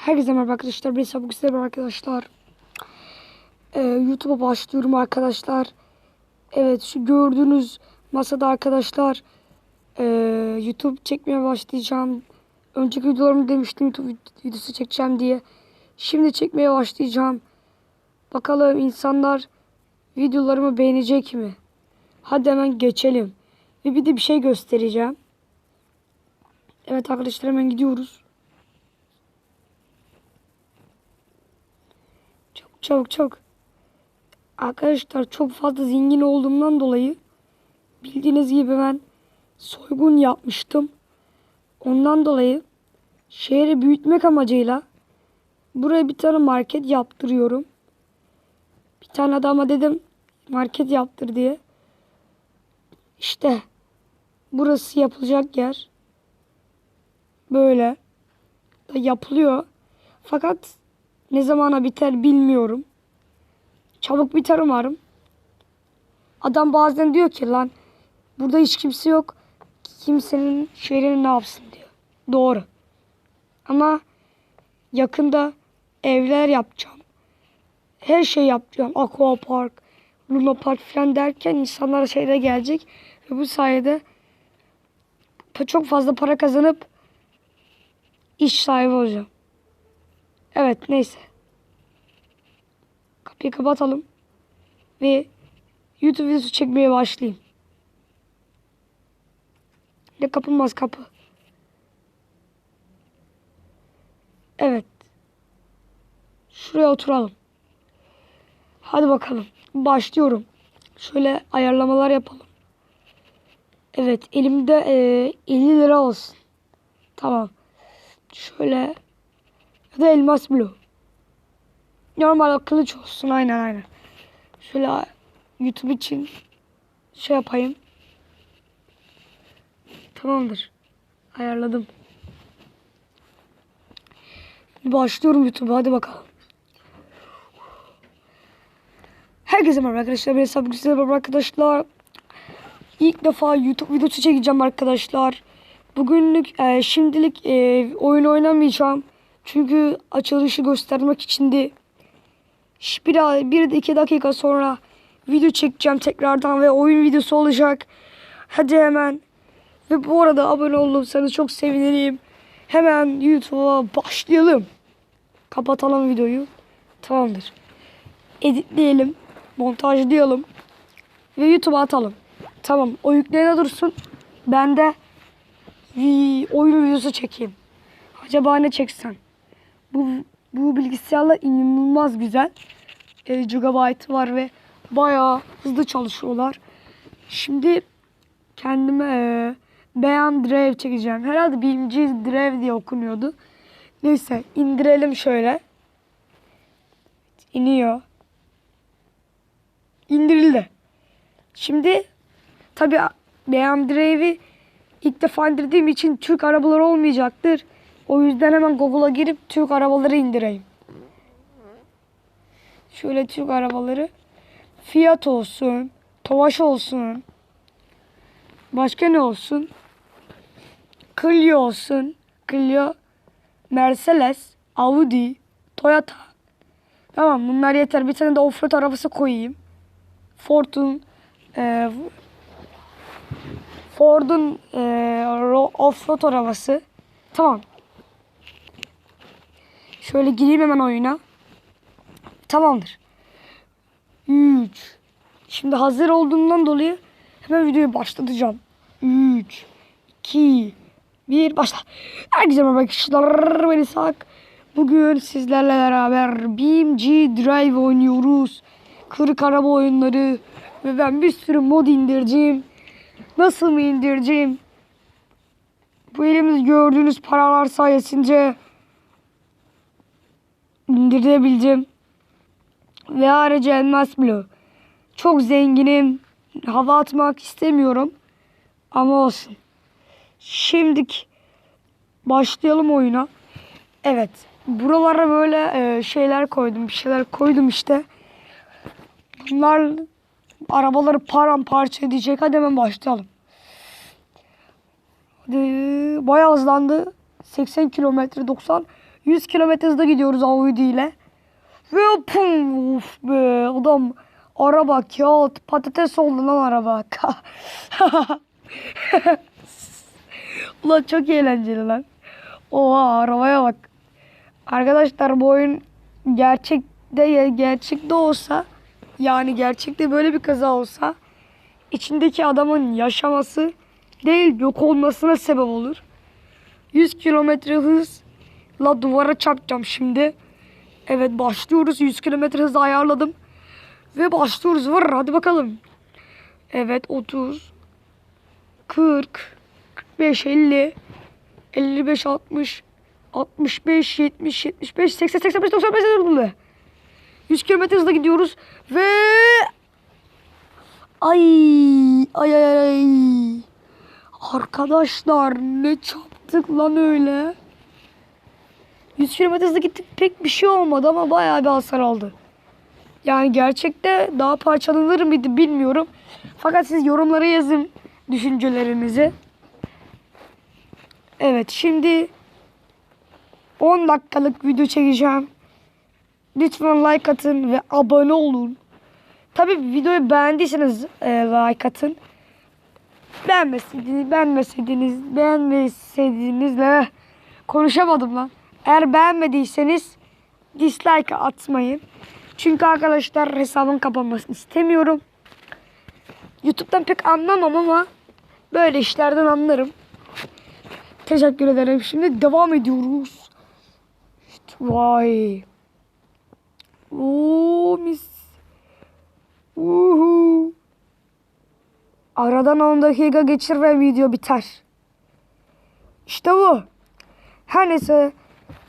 Herkese merhaba arkadaşlar. Ben Sabuk merhaba arkadaşlar. Ee, YouTube'a başlıyorum arkadaşlar. Evet şu gördüğünüz masada arkadaşlar ee, YouTube çekmeye başlayacağım. Önceki videolarımda demiştim YouTube videosu çekeceğim diye. Şimdi çekmeye başlayacağım. Bakalım insanlar videolarımı beğenecek mi? Hadi hemen geçelim. Ve bir de bir şey göstereceğim. Evet arkadaşlar hemen gidiyoruz. Çok çok. Arkadaşlar çok fazla zengin olduğumdan dolayı bildiğiniz gibi ben soygun yapmıştım. Ondan dolayı şehri büyütmek amacıyla buraya bir tane market yaptırıyorum. Bir tane adama dedim market yaptır diye. İşte burası yapılacak yer. Böyle da yapılıyor. Fakat ne zamana biter bilmiyorum. Çabuk biter umarım. Adam bazen diyor ki lan burada hiç kimse yok. Kimsenin şehrini ne yapsın diyor. Doğru. Ama yakında evler yapacağım. Her şey yapacağım. Aqua Park, Luna Park falan derken insanlara şeyler gelecek. Ve bu sayede çok fazla para kazanıp iş sahibi olacağım. Evet neyse. Kapıyı kapatalım. Ve YouTube videosu çekmeye başlayayım. Ne kapılmaz kapı. Evet. Şuraya oturalım. Hadi bakalım. Başlıyorum. Şöyle ayarlamalar yapalım. Evet elimde e, 50 lira olsun. Tamam. Şöyle ya da elmas blue. Normal kılıç olsun aynen aynen. Şöyle YouTube için şey yapayım. Tamamdır. Ayarladım. Başlıyorum YouTube'a hadi bakalım. Herkese merhaba arkadaşlar. Ben Sabri Güzel merhaba arkadaşlar. İlk defa YouTube videosu çekeceğim arkadaşlar. Bugünlük e, şimdilik e, oyun oynamayacağım. Çünkü açılışı göstermek içindi. Bir, bir iki dakika sonra video çekeceğim tekrardan ve oyun videosu olacak. Hadi hemen. Ve bu arada abone olursanız çok sevinirim. Hemen YouTube'a başlayalım. Kapatalım videoyu. Tamamdır. Editleyelim. Montajlayalım. Ve YouTube'a atalım. Tamam. O yükleyene dursun. Ben de oyun videosu çekeyim. Acaba ne çeksem? Bu bu bilgisayarlar inanılmaz güzel. E, gigabyte var ve bayağı hızlı çalışıyorlar. Şimdi kendime e, Beyan Drive çekeceğim. Herhalde birinci Drive diye okunuyordu. Neyse indirelim şöyle. İniyor. İndirildi. Şimdi tabi Beyan Drive'i ilk defa indirdiğim için Türk arabaları olmayacaktır. O yüzden hemen Google'a girip Türk arabaları indireyim. Şöyle Türk arabaları. Fiat olsun. Tofaş olsun. Başka ne olsun? Clio olsun. Clio. Mercedes. Audi. Toyota. Tamam bunlar yeter. Bir tane de offroad arabası koyayım. Ford'un e, Ford'un e, ro- offroad arabası. Tamam. Şöyle gireyim hemen oyuna. Tamamdır. 3. Şimdi hazır olduğundan dolayı hemen videoyu başlatacağım. 3, 2, 1 başla. Herkese merhaba arkadaşlar. Ben İshak. Bugün sizlerle beraber BMG Drive oynuyoruz. Kırık araba oyunları. Ve ben bir sürü mod indireceğim. Nasıl mı indireceğim? Bu elimizde gördüğünüz paralar sayesinde indirebildim. Ve ayrıca elmas blue. Çok zenginim. Hava atmak istemiyorum. Ama olsun. Şimdilik başlayalım oyuna. Evet. Buralara böyle e, şeyler koydum. Bir şeyler koydum işte. Bunlar arabaları paramparça edecek. Hadi hemen başlayalım. Hadi bayağı hızlandı. 80 kilometre 90 100 kilometre hızda gidiyoruz Audi ile. Ve pum of be adam araba kağıt patates oldu lan araba. Ulan çok eğlenceli lan. Oha arabaya bak. Arkadaşlar bu oyun gerçekte gerçekte olsa yani gerçekte böyle bir kaza olsa içindeki adamın yaşaması değil yok olmasına sebep olur. 100 kilometre hızla duvara çarpacağım şimdi. Evet başlıyoruz. 100 kilometre hızı ayarladım. Ve başlıyoruz. Vır hadi bakalım. Evet 30 40 45 50 55 60 65 70 75 80 85 95 95 100 kilometre hızla gidiyoruz ve ay ay ay ay arkadaşlar ne çarptık lan öyle 100 kilometre hızla gittik pek bir şey olmadı ama bayağı bir hasar aldı. Yani gerçekte daha parçalanır mıydı bilmiyorum. Fakat siz yorumlara yazın düşüncelerinizi. Evet şimdi 10 dakikalık video çekeceğim. Lütfen like atın ve abone olun. Tabi videoyu beğendiyseniz e, like atın. Beğenmeseydiniz, beğenmeseydiniz, beğenmeseydinizle konuşamadım lan. Eğer beğenmediyseniz dislike atmayın. Çünkü arkadaşlar hesabın kapanmasını istemiyorum. YouTube'dan pek anlamam ama böyle işlerden anlarım. Teşekkür ederim. Şimdi devam ediyoruz. İşte vay. Oo mis. Uhu. Aradan 10 dakika geçir ve video biter. İşte bu. Her neyse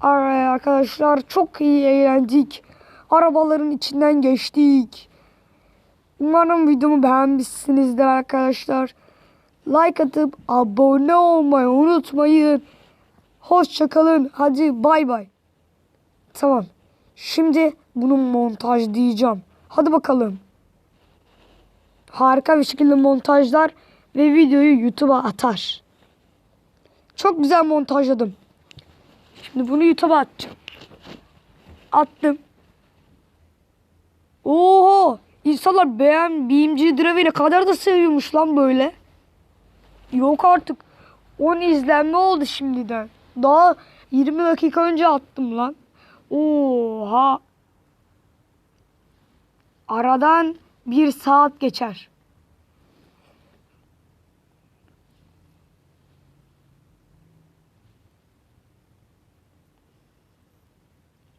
ar- arkadaşlar çok iyi eğlendik. Arabaların içinden geçtik. Umarım videomu beğenmişsinizdir arkadaşlar. Like atıp abone olmayı unutmayın. Hoşçakalın. Hadi bay bay. Tamam. Şimdi bunu montajlayacağım. Hadi bakalım. Harika bir şekilde montajlar ve videoyu YouTube'a atar. Çok güzel montajladım. Şimdi bunu YouTube'a atacağım. Attım. Oho! İnsanlar beğen BMG Drive'i ne kadar da seviyormuş lan böyle. Yok artık. 10 izlenme oldu şimdiden. Daha 20 dakika önce attım lan. Oha. Aradan bir saat geçer.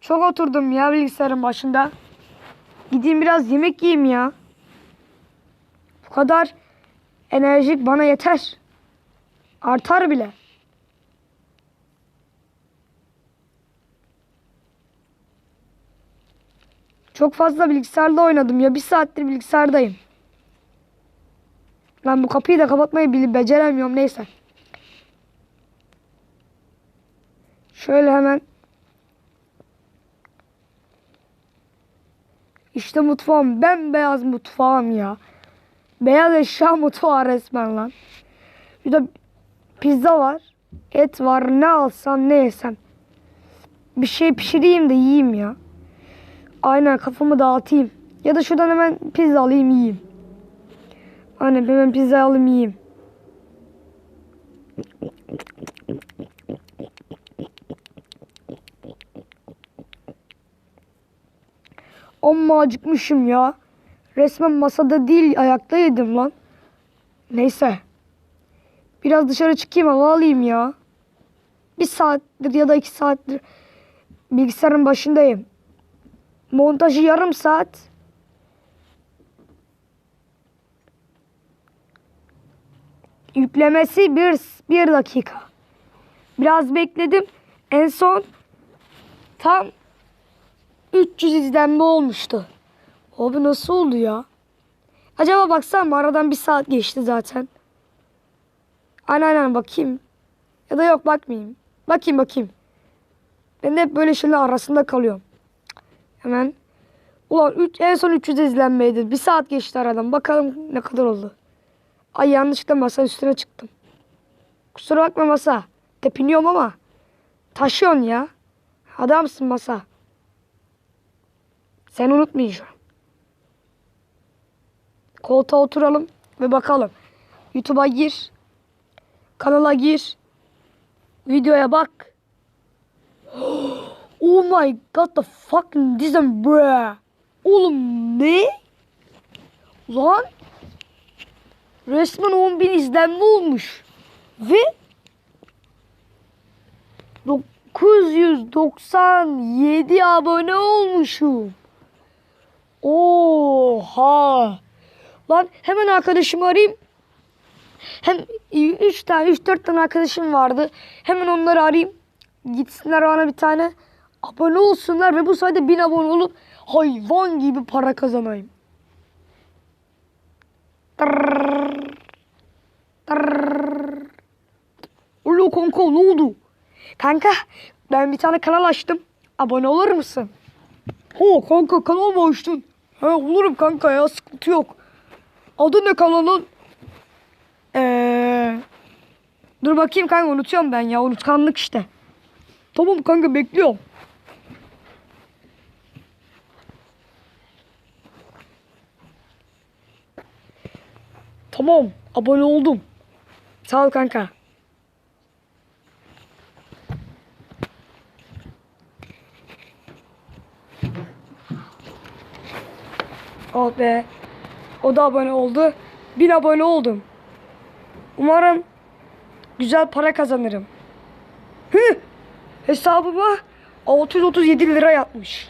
Çok oturdum ya bilgisayarın başında. Gideyim biraz yemek yiyeyim ya. Bu kadar enerjik bana yeter. Artar bile. Çok fazla bilgisayarda oynadım ya. Bir saattir bilgisayardayım. Lan bu kapıyı da kapatmayı bile beceremiyorum. Neyse. Şöyle hemen. İşte mutfağım. Bembeyaz mutfağım ya. Beyaz eşya mutfağı resmen lan. Bir de pizza var. Et var. Ne alsam ne yesem. Bir şey pişireyim de yiyeyim ya. Aynen kafamı dağıtayım. Ya da şuradan hemen pizza alayım yiyeyim. Aynen hemen pizza alayım yiyeyim. Amma acıkmışım ya. Resmen masada değil ayakta yedim lan. Neyse. Biraz dışarı çıkayım hava alayım ya. Bir saattir ya da iki saattir bilgisayarın başındayım. Montajı yarım saat. Yüklemesi bir, bir dakika. Biraz bekledim. En son tam 300 izlenme olmuştu. Abi nasıl oldu ya? Acaba baksam? Aradan bir saat geçti zaten. Aynen aynen bakayım. Ya da yok bakmayayım. Bakayım bakayım. Ben de hep böyle şeyler arasında kalıyorum. Hemen. Ulan üç, en son 300 izlenmeydi. Bir saat geçti aradan. Bakalım ne kadar oldu. Ay yanlışlıkla masa üstüne çıktım. Kusura bakma masa. Tepiniyorum ama. Taşıyorsun ya. Adamsın masa. Sen unutmayacağım. Koltuğa oturalım ve bakalım. YouTube'a gir. Kanala gir. Videoya bak. Oh my god the fucking dizem bruh. Oğlum ne? Lan resmen 10 bin izlenme olmuş. Ve 997 abone olmuşum. Oha. Lan hemen arkadaşımı arayayım. Hem 3 tane 3 4 tane arkadaşım vardı. Hemen onları arayayım. Gitsinler bana bir tane abone olsunlar ve bu sayede 1000 abone olup hayvan gibi para kazanayım. Tırrrr. Tırrrr. Alo kanka ne oldu? Kanka ben bir tane kanal açtım. Abone olur musun? Ho kanka kanal mı açtın? He olurum kanka ya sıkıntı yok. Adı ne kanalın? Eee... Dur bakayım kanka unutuyorum ben ya unutkanlık işte. Tamam kanka bekliyorum. Tamam abone oldum. Sağ ol kanka. Oh be. O da abone oldu. Bin abone oldum. Umarım güzel para kazanırım. Hı! Hesabıma 637 lira yatmış.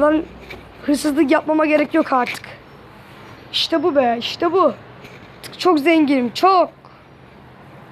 Lan hırsızlık yapmama gerek yok artık. İşte bu be, işte bu. Çok zenginim, çok.